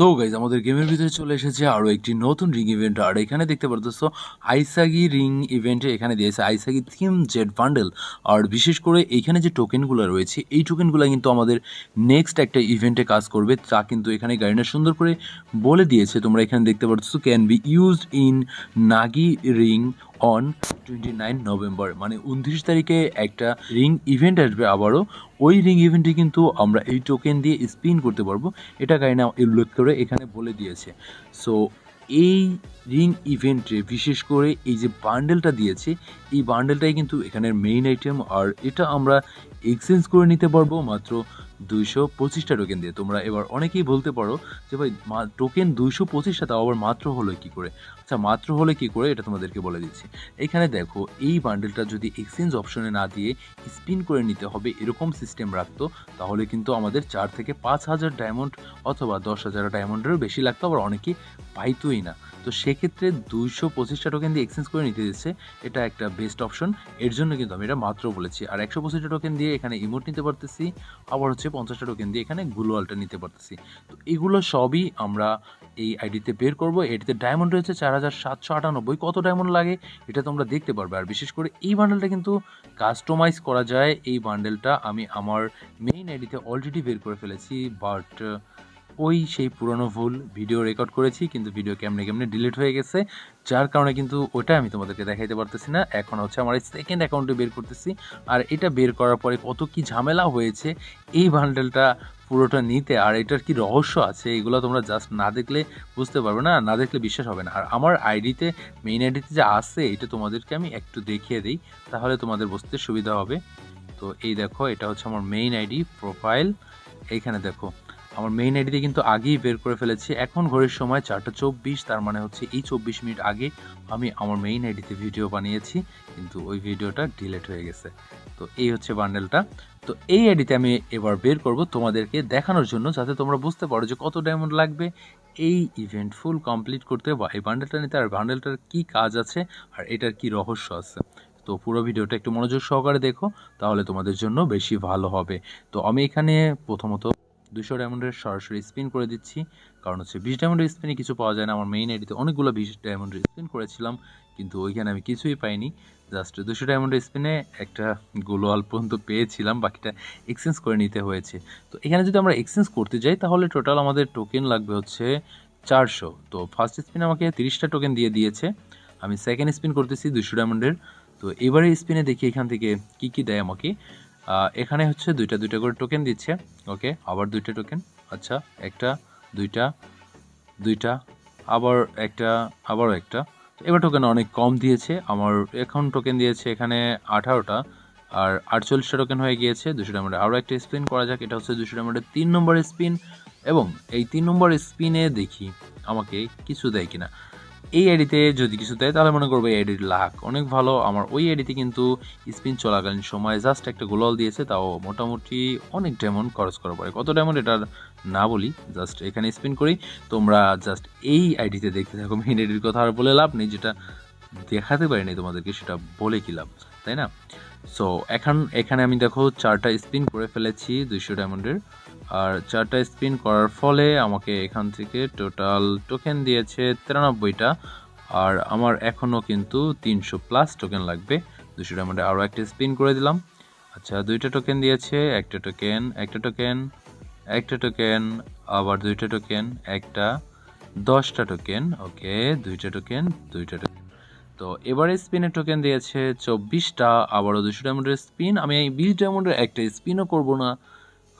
So guys আমাদের গেমের ভিতরে চলে এসেছে আরও একটি নতুন রিং ইভেন্ট আর এখানে দেখতে পারতেছো আইসাগি রিং ইভেন্টে এখানে দিয়েছে আইসাগি থিম জেড বান্ডেল আর বিশেষ করে এইখানে যে টোকেনগুলো রয়েছে, এই টোকেনগুলো কিন্তু আমাদের নেক্সট একটা ইভেন্টে কাজ করবে, তা কিন্তু এখানে গাইডার সুন্দর করে বলে দিয়েছে। তোমরা এখানে দেখতে পারতেছো can be used in Nagi ring on twenty nine November মানে উনত্রিশ তারিখে একটা রিং ইভেন্ট আসবে আবারও। ওই রিং ইভেন্টে কিন্তু আমরা এই টোকেন দিয়ে স্পিন করতে পারব। এটা কাইনা উল্লেখ করে এখানে বলে দিয়েছে। সো এই রিং ইভেন্টে বিশেষ করে এই যে বান্ডেলটা দিয়েছে, এই বান্ডেলটাই কিন্তু এখানের মেইন আইটেম আর এটা আমরা এক্সচেঞ্জ করে নিতে পারব মাত্র দুইশো পঁচিশটা টোকেন দিয়ে। তোমরা এবার অনেকেই বলতে পারো যে, ভাই টোকেন দুইশো পঁচিশটা, তাও আবার মাত্র হলো কি করে? আচ্ছা মাত্র হলে কি করে? এটা তোমাদেরকে বলে দিচ্ছি। এখানে দেখো, এই বান্ডেলটা যদি এক্সচেঞ্জ অপশনে না দিয়ে স্পিন করে নিতে হবে, এরকম সিস্টেম রাখতো, তাহলে কিন্তু আমাদের চার থেকে পাঁচ হাজার ডায়মন্ড অথবা দশ হাজার ডায়মন্ডেরও বেশি লাগতো, আবার অনেকে পাইতোই না। তো সেক্ষেত্রে দুইশো পঁচিশটা টোকেন দিয়ে এক্সচেঞ্জ করে নিতে দিচ্ছে। এটা একটা বেস্ট অপশন এর জন্য কিন্তু আমি এটা মাত্র বলেছি। আর একশো পঁচিশটা টোকেন দিয়ে এখানে ইমোট নিতে পারতেছি। আবার হচ্ছে পঞ্চাশটা টোকেন দিয়ে এখানে গ্লোয়ালটা নিতে পারতেছি। তো এগুলো সবই আমরা এই আইডিতে বের করব। এটিতে ডায়মন্ড রয়েছে চার হাজার সাতশো আটানব্বই। কত ডায়মন্ড লাগে এটা তোমরা দেখতে পারবে। আর বিশেষ করে এই বান্ডেলটা কিন্তু কাস্টমাইজ করা যায়। এই বান্ডেলটা আমি আমার মেইন আইডিতে অলরেডি বের করে ফেলেছি। বাট ওই সেই পুরনো ভুল ভিডিও রেকর্ড করেছি, কিন্তু ভিডিও কেমনে কেমনে ডিলিট হয়ে গেছে, যার কারণে কিন্তু ওটা আমি তোমাদেরকে দেখাইতে পারতেছি না। এখন হচ্ছে আমার সেকেন্ড অ্যাকাউন্টে বের করতেছি, আর এটা বের করার পরে কত কি ঝামেলা হয়েছে, এই বান্ডেলটা পুরোটা নিতে আর এটার কি রহস্য আছে, এগুলো তোমরা জাস্ট না দেখলে বুঝতে পারবে না না দেখলে বিশ্বাস হবে না। আর আমার আইডিতে মেইন আইডিতে যে আছে, এটা তোমাদেরকে আমি একটু দেখিয়ে দিই, তাহলে তোমাদের বুঝতে সুবিধা হবে। তো এই দেখো, এটা হচ্ছে আমার মেইন আইডি প্রোফাইল এইখানে দেখো। আমার মেইন আইডিতে কিন্তু আগেই বের করে ফেলেছি। এখন ঘড়ির সময় চারটা চব্বিশ, তার মানে হচ্ছে এই চব্বিশ মিনিট আগে আমি আমার মেইন আইডিতে ভিডিও বানিয়েছি, কিন্তু ওই ভিডিওটা ডিলেট হয়ে গেছে। তো এই হচ্ছে বান্ডেলটা তো এই আইডিতে আমি এবার বের করব তোমাদেরকে দেখানোর জন্য, যাতে তোমরা বুঝতে পারো যে কত ডায়মন্ড লাগবে। এই ইভেন্ট ফুল কমপ্লিট করতে বা এই বান্ডেলটা নিতে আর বান্ডেলটার কী কাজ আছে আর এটার কি রহস্য আছে। তো পুরো ভিডিওটা একটু মনোযোগ সহকারে দেখো, তাহলে তোমাদের জন্য বেশি ভালো হবে। তো আমি এখানে প্রথমত দুশো ডায়মন্ডের সরাসরি স্পিন করে দিচ্ছি। কারণ হচ্ছে বিশ ডায়মন্ডের স্পিনে কিছু পাওয়া যায় না। আমার মেইন আইডিতে অনেকগুলো বিশ ডায়মন্ডের স্পিন করেছিলাম, কিন্তু ওইখানে আমি কিছুই পাইনি। জাস্ট দুশো ডায়মন্ডের স্পিনে একটা গোলোয়াল পর্যন্ত পেয়েছিলাম, বাকিটা এক্সচেঞ্জ করে নিতে হয়েছে। তো এখানে যদি আমরা এক্সচেঞ্জ করতে যাই, তাহলে টোটাল আমাদের টোকেন লাগবে হচ্ছে চারশো। তো ফার্স্ট স্পিন আমাকে তিরিশটা টোকেন দিয়ে দিয়েছে। আমি সেকেন্ড স্পিন করতেছি দুশো ডায়মন্ডের তো এবারে স্পিনে দেখি এখান থেকে কি কি দেয় আমাকে। এখানে হচ্ছে দুইটা দুইটা করে টোকেন দিচ্ছে। ওকে আবার দুইটা টোকেন আচ্ছা একটা, দুইটা দুইটা, আবার একটা, আবারও একটা। এবার টোকেন অনেক কম দিয়েছে। আমার এখন টোকেন দিয়েছে এখানে আঠারোটা। আর আটচল্লিশটা টোকেন হয়ে গিয়েছে দুশো ডায়মন্ডে আরও একটা স্পিন করা যাক। এটা হচ্ছে দুশো ডায়মন্ডের তিন নম্বর স্পিন এবং এই তিন নম্বর স্পিনে দেখি আমাকে কিছু দেয় কিনা। এই আইডিতে যদি কিছু দেয়, তাহলে মনে করব এই আইডির লাখ অনেক ভালো। আমার ওই আইডিতে কিন্তু স্পিন চলাকালীন সময় জাস্ট একটা গোলাল দিয়েছে, তাও মোটামুটি অনেক ডায়মন্ড খরচ করা পড়ে কত ডায়মন্ড এটা না বলি জাস্ট এখানে স্পিন করি। তোমরা জাস্ট এই আইডিতে দেখতে থাকো। মেইন আইডির কথা আর বলে লাভ নেই, যেটা দেখাতে পারিনি তোমাদেরকে, সেটা বলে কি লাভ, তাই না? সো এখন, এখানে আমি দেখো, চারটা স্পিন করে ফেলেছি, দুইশো ডায়মন্ডের আর চারটা স্পিন করার ফলে আমাকে এখান থেকে টোটাল টোকেন দিয়েছে তিরানব্বইটা, আর আমার এখনও কিন্তু তিনশো প্লাস টোকেন লাগবে। দুশো ডায়মন্ডে আরও একটা স্পিন করে দিলাম। আচ্ছা দুইটা টোকেন দিয়েছে, একটা টোকেন একটা টোকেন একটা টোকেন, আবার দুইটা টোকেন, একটা, দশটা টোকেন, ওকে, দুইটা টোকেন দুইটা টোকেন। তো এবারে স্পিনের টোকেন দিয়েছে চব্বিশটা, আবারও দুশো ডায়মন্ডের স্পিন। আমি এই বিশ ডায়মন্ডের একটা স্পিনও করব না।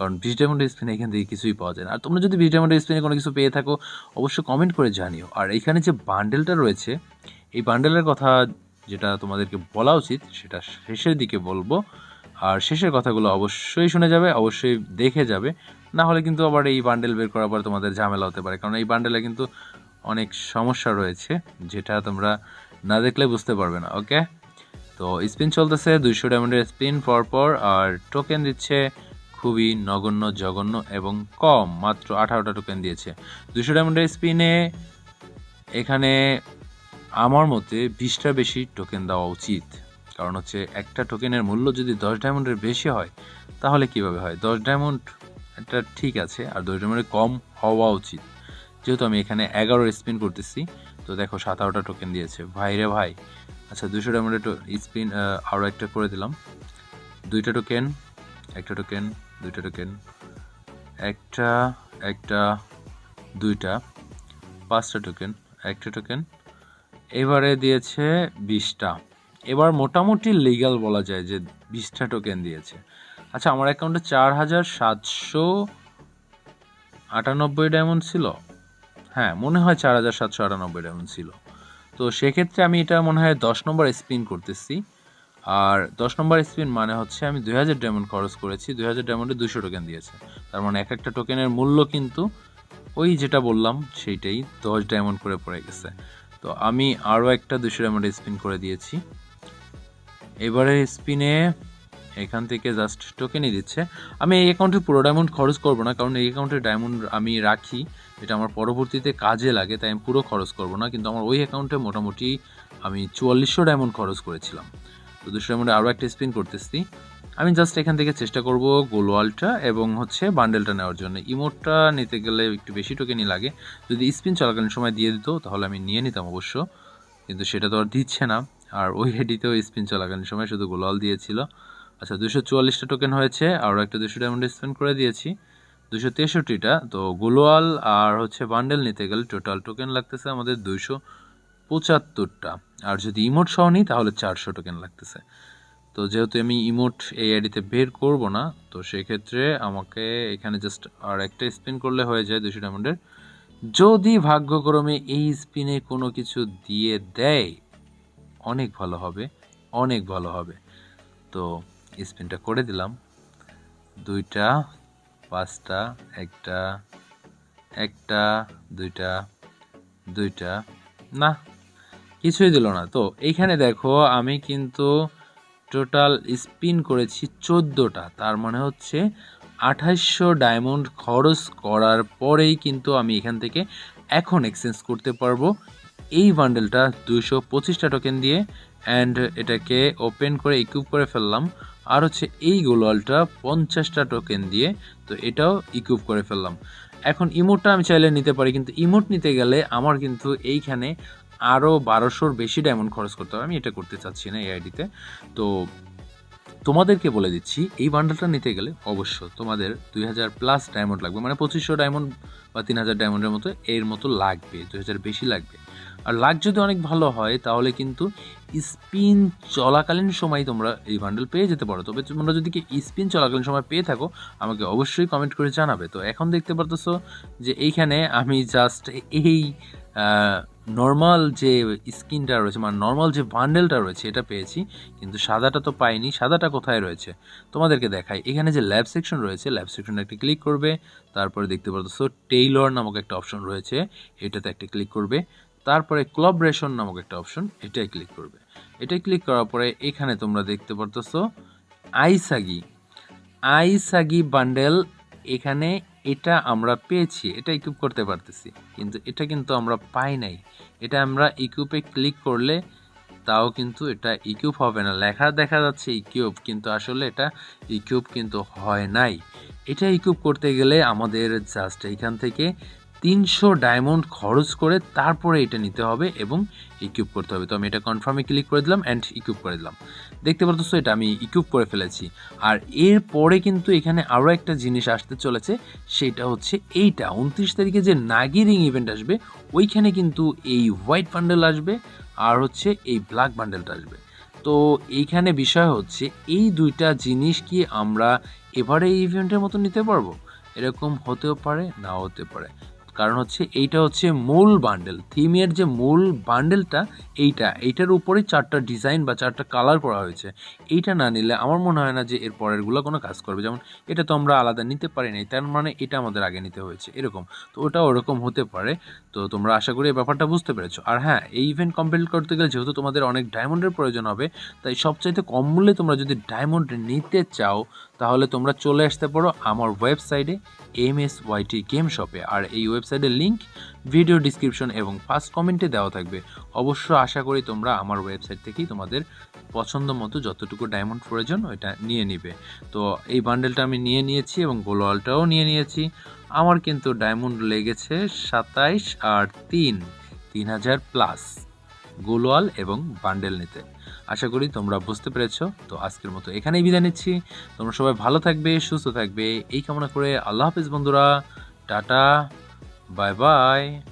কারণ বিশ ডায়মন্ডের স্পিনে এখান থেকে কিছুই পাওয়া যায় না। আর তোমরা যদি বিশ ডায়মন্ডের স্পিনে কোনো কিছু পেয়ে থাকো, অবশ্যই কমেন্ট করে জানিও। আর এখানে যে বান্ডেলটা রয়েছে, এই বান্ডেলের কথা যেটা তোমাদেরকে বলা উচিত, সেটা শেষের দিকে বলব। আর শেষের কথাগুলো অবশ্যই শুনে যাবে, অবশ্যই দেখে যাবে। না হলে কিন্তু আবার এই বান্ডেল বের করার পর তোমাদের ঝামেলা হতে পারে। কারণ এই বান্ডেলে কিন্তু অনেক সমস্যা রয়েছে, যেটা তোমরা না দেখলে বুঝতে পারবে না ওকে তো স্পিন চলতেছে, দুইশো ডায়মন্ডের স্পিন পরপর, আর টোকেন দিচ্ছে খুবই নগণ্য, জঘন্য এবং কম, মাত্র আঠারোটা টোকেন দিয়েছে। দুশো ডায়মন্ডের স্পিনে এখানে আমার মতে বিশটা বেশি টোকেন দেওয়া উচিত। কারণ হচ্ছে একটা টোকেনের মূল্য যদি দশ ডায়মন্ডের বেশি হয়, তাহলে কীভাবে হয়? দশ ডায়মন্ড এটা ঠিক আছে, আর দশ ডায়মন্ডের কম হওয়া উচিত। যেহেতু আমি এখানে এগারো স্পিন করতেছি, তো দেখো সাতারোটা টোকেন দিয়েছে। ভাই রে ভাই। আচ্ছা দুশো ডায়মন্ডের স্পিন আরও একটা করে দিলাম। দুইটা টোকেন একটা টোকেন দুইটা টোকেন একটা একটা, দুইটা, পাঁচটা টোকেন একটা টোকেন এবারে দিয়েছে বিশটা। এবার মোটামুটি লিগ্যাল বলা যায় যে বিশটা টোকেন দিয়েছে। আচ্ছা আমার অ্যাকাউন্টে চার হাজার সাতশো আটানব্বই ডায়মন্ড ছিল। হ্যাঁ মনে হয় চার হাজার সাতশো আটানব্বই ডায়মন্ড ছিল। তো সেক্ষেত্রে আমি এটা মনে হয় দশ নম্বর স্পিন করতেছি। আর দশ নম্বর স্পিন মানে হচ্ছে আমি দুই হাজার ডায়মন্ড খরচ করেছি, দুই হাজার ডায়মন্ডে দুশো টোকেন দিয়েছে। তার মানে এক একটা টোকেনের মূল্য কিন্তু ওই যেটা বললাম সেইটাই দশ ডায়মন্ড করে পড়ে গেছে। তো আমি আরও একটা দুশো ডায়মন্ড স্পিন করে দিয়েছি। এবারে স্পিনে এখান থেকে জাস্ট টোকেনই দিচ্ছে। আমি এই অ্যাকাউন্টে পুরো ডায়মন্ড খরচ করব না, কারণ এই অ্যাকাউন্টে ডায়মন্ড আমি রাখি, এটা আমার পরবর্তীতে কাজে লাগে, তাই আমি পুরো খরচ করব না। কিন্তু আমার ওই অ্যাকাউন্টে মোটামুটি আমি চুয়াল্লিশশো ডায়মন্ড খরচ করেছিলাম। তো দুশো ডায়মন্ডে আরও একটা স্পিন করতেছি। আমি জাস্ট এখান থেকে চেষ্টা করব গোলওয়ালটা এবং হচ্ছে বান্ডেলটা নেওয়ার জন্য। ইমোটটা নিতে গেলে একটু বেশি টোকেনই লাগে। যদি স্পিন চলাকালীন সময় দিয়ে দিত, তাহলে আমি নিয়ে নিতাম অবশ্য। কিন্তু সেটা তো আর দিচ্ছে না। আর ওই হেডিতেও স্পিন চলাকালীন সময় শুধু গোলওয়াল দিয়েছিল। আচ্ছা দুশো চুয়াল্লিশটা টোকেন হয়েছে। আরও একটা দুশো ডায়মন্ড স্পেন্ড করে দিয়েছি। দুশো তেষট্টিটা। তো গোলোয়াল আর হচ্ছে বান্ডেল নিতে গেলে টোটাল টোকেন লাগতেছে আমাদের দুইশো পঁচাত্তরটা। আর যদি ইমোট সহ নিই, তাহলে চারশো টোকেন লাগতেছে। তো যেহেতু আমি ইমোট এই আইডিতে বের করব না, তো সেক্ষেত্রে আমাকে এখানে জাস্ট আর একটা স্পিন করলে হয়ে যায় দুশো ডায়মন্ডের যদি ভাগ্যক্রমে এই স্পিনে কোনো কিছু দিয়ে দেয়, অনেক ভালো হবে, অনেক ভালো হবে। তো স্পিনটা করে দিলাম। দুইটা, পাঁচটা, একটা একটা, দুইটা দুইটা, না কিছুই দিল না। তো এইখানে দেখো আমি কিন্তু টোটাল স্পিন করেছি চোদ্দোটা। তার মানে হচ্ছে আঠাশশো ডায়মন্ড খরচ করার পরেই কিন্তু আমি এখান থেকে এখন এক্সচেঞ্জ করতে পারব। এই বান্ডেলটা দুশো পঁচিশটা টোকেন দিয়ে অ্যান্ড এটাকে ওপেন করে ইকুইপ করে ফেললাম। আর হচ্ছে এই গোলওয়ালটা পঞ্চাশটা টোকেন দিয়ে তো এটাও ইকুইপ করে ফেললাম। এখন ইমোটটা আমি চাইলে নিতে পারি, কিন্তু ইমোট নিতে গেলে আমার কিন্তু এইখানে আরও বারোশোর বেশি ডায়মন্ড খরচ করতে হবে। আমি এটা করতে চাচ্ছি না এই আইডিতে। তো তোমাদেরকে বলে দিচ্ছি, এই বান্ডেলটা নিতে গেলে অবশ্য তোমাদের দুই হাজার প্লাস ডায়মন্ড লাগবে। মানে পঁচিশশো ডায়মন্ড বা তিন হাজার ডায়মন্ডের মতো এর মতো লাগবে, দুই হাজার বেশি লাগবে। আর লাগ যদি অনেক ভালো হয়, তাহলে কিন্তু স্পিন চলাকালীন সময় তোমরা এই বান্ডেল পেয়ে যেতে পারো। তবে তোমরা যদি কি স্পিন চলাকালীন সময় পেয়ে থাকো, আমাকে অবশ্যই কমেন্ট করে জানাবে। তো এখন দেখতে পারতেছো যে এইখানে আমি জাস্ট এই নর্মাল যে স্কিনটা রয়েছে মানে নর্মাল যে বান্ডেলটা রয়েছে, এটা পেয়েছি, কিন্তু সাদাটা তো পাইনি। সাদাটা কোথায় রয়েছে? তোমাদেরকে দেখাই। এখানে যে ল্যাব সেকশন রয়েছে ল্যাব সেকশনে একটা ক্লিক করবে, তারপরে দেখতে পারতেছো টেইলর নামক একটা অপশন রয়েছে, এটাতে একটা ক্লিক করবে, তারপরে ক্লবরেশন নামক একটা অপশন এটাই ক্লিক করবে। এটাই ক্লিক করার পরে এখানে তোমরা দেখতে পারতেছো আইসাগি আইসাগি বান্ডেল এখানে এটা আমরা পেয়েছি, এটা ইকুইপ করতে পারতেছি। কিন্তু এটা কিন্তু আমরা পাই নাই। এটা আমরা ইকুপে ক্লিক করলে তাও কিন্তু এটা ইকুপ হবে না। লেখা দেখা যাচ্ছে ইকিউব কিন্তু আসলে এটা ইকুপ কিন্তু হয় নাই। এটা ইকুপ করতে গেলে আমাদের জাস্ট এখান থেকে তিনশো ডায়মন্ড খরচ করে তারপরে এটা নিতে হবে এবং ইকুইপ করতে হবে। তো আমি এটা কনফার্মে ক্লিক করে দিলাম অ্যান্ড ইকুইপ করে দিলাম। দেখতে পারতো এটা আমি ইকুইপ করে ফেলেছি। আর এরপরে কিন্তু এখানে আরও একটা জিনিস আসতে চলেছে, সেটা হচ্ছে এইটা। উনত্রিশ তারিখে যে নাগিরিং ইভেন্ট আসবে, ওইখানে কিন্তু এই হোয়াইট বান্ডেল আসবে আর হচ্ছে এই ব্ল্যাক বান্ডেলটা আসবে। তো এইখানে বিষয় হচ্ছে, এই দুইটা জিনিস কি আমরা এবারে এই ইভেন্টের মতো নিতে পারব? এরকম হতেও পারে না হতে পারে। কারণ হচ্ছে এইটা হচ্ছে মূল বান্ডেল থিমের যে মূল বান্ডেলটা এইটা, এইটার উপরে চারটা ডিজাইন বা চারটা কালার করা হয়েছে। এইটা না নিলে আমার মনে হয় না যে এর পরেরগুলো কোনো কাজ করবে। যেমন এটা তো আমরা আলাদা নিতে পারি নাই, তার মানে এটা আমাদের আগে নিতে হয়েছে, এরকম। তো ওটা ওরকম হতে পারে। তো তোমরা আশা করি এই ব্যাপারটা বুঝতে পেরেছ। আর হ্যাঁ এই ইভেন্ট কমপ্লিট করতে গেলে যেহেতু তোমাদের অনেক ডায়মন্ডের প্রয়োজন হবে, তাই সবচাইতে কম মূল্যে তোমরা যদি ডায়মন্ড নিতে চাও, তাহলে তোমরা চলে আসতে পারো আমার ওয়েবসাইটে এম এস ওয়াইটি গেম শপে আর এই ওয়েবসাইটের লিঙ্ক ভিডিও ডিসক্রিপশন এবং ফার্স্ট কমেন্টে দেওয়া থাকবে। অবশ্য আশা করি তোমরা আমার ওয়েবসাইট থেকেই তোমাদের পছন্দ মতো যতটুকু ডায়মন্ড প্রয়োজন ওইটা নিয়ে নিবে। তো এই বান্ডেলটা আমি নিয়ে নিয়েছি এবং গোলওয়ালটাও নিয়ে নিয়েছি। আমার কিন্তু ডায়মন্ড লেগেছে সাতাইশ আর তিন তিন হাজার প্লাস গোলওয়াল এবং বান্ডেল নিতে। আশা করি তোমরা বুঝতে পেরেছ। তো আজকের মতো এখানেই বিদায় নিচ্ছি। তোমরা সবাই ভালো থাকবে, সুস্থ থাকবে। এই কামনা করে আল্লাহ হাফিজ বন্ধুরা। টাটা। Bye bye.